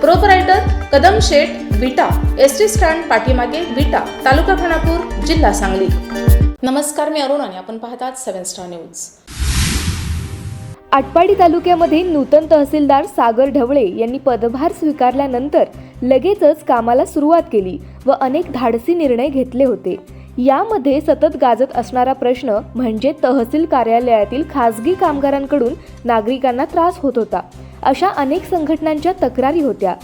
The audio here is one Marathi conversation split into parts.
proprietor Kadam Sheth Vita S T stand पाठीमागे विटा तालुका खानापूर जिल्हा सांगली नमस्कार मी अरुण आणि आपण पाहतात सेव्हन स्टार न्यूज आटपाडी तालुक्यामध्ये नूतन तहसीलदार सागर ढवळे यांनी पदभार स्वीकारल्यानंतर लगेचच कामाला सुरुवात केली व अनेक धाडसी निर्णय घेतले होते. यामध्ये सतत गाजत असणारा प्रश्न म्हणजे तहसील कार्यालयातील खासगी कामगारांकडून नागरिकांना त्रास होत होता. अशा अनेक संघटनांच्या तक्रारी होत्या.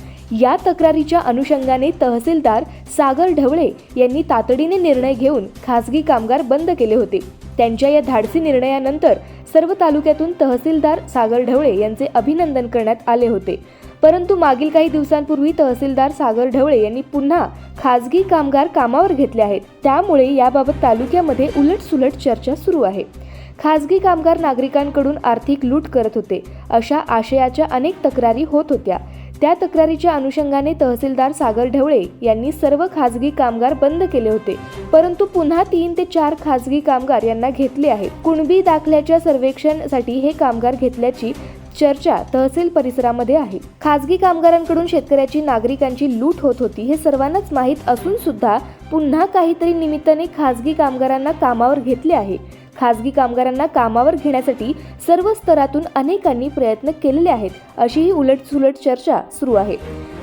या तक्रारीच्या अनुषंगाने तहसीलदार सागर ढवळे यांनी तातडीने निर्णय घेऊन खासगी कामगार बंद केले होते. त्यांच्या या धाडसी निर्णयानंतर सर्व तालुक्यातून तहसीलदार सागर ढवळे यांचे अभिनंदन करण्यात आले होते. परंतु मागील काही दिवसांपूर्वी तहसीलदार सागर ढवळे यांनी पुन्हा खासगी कामगार कामावर घेतले आहेत. त्यामुळे याबाबत तालुक्यामध्ये उलटसुलट चर्चा सुरू आहे. खाजगी कामगार नागरिकांकडून आर्थिक लूट करत होते. अशा आशयाच्या अनेक तक्रारी होत होत्या. त्या तक्रारीच्या अनुषंगाने तहसीलदार सागर ढवळे यांनी सर्व खाजगी कामगार बंद केले होते. परंतु पुन्हा तीन ते चार खाजगी कामगार यांना घेतले आहेत. कुणबी दाखल्याच्या सर्वेक्षणसाठी हे कामगार घेतल्याची चर्चा तहसील परिसरामध्ये आहे. खाजगी कामगारांकडून शेतकऱ्याची नागरिकांची लूट होत होती हे सर्वांनाच माहीत असून सुद्धा पुन्हा काहीतरी निमित्ताने खाजगी कामगारांना कामावर घेतले आहे. खासगी कामगारांना कामावर घेण्यासाठी सर्व स्तरातून अनेकांनी प्रयत्न केलेले आहेत अशीही उलटसुलट चर्चा सुरू आहे.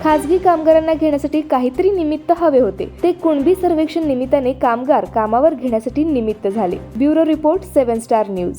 खासगी कामगारांना घेण्यासाठी काहीतरी निमित्त हवे होते. ते कुणबी सर्वेक्षण निमित्ताने कामगार कामावर घेण्यासाठी निमित्त झाले. Bureau report seven star news.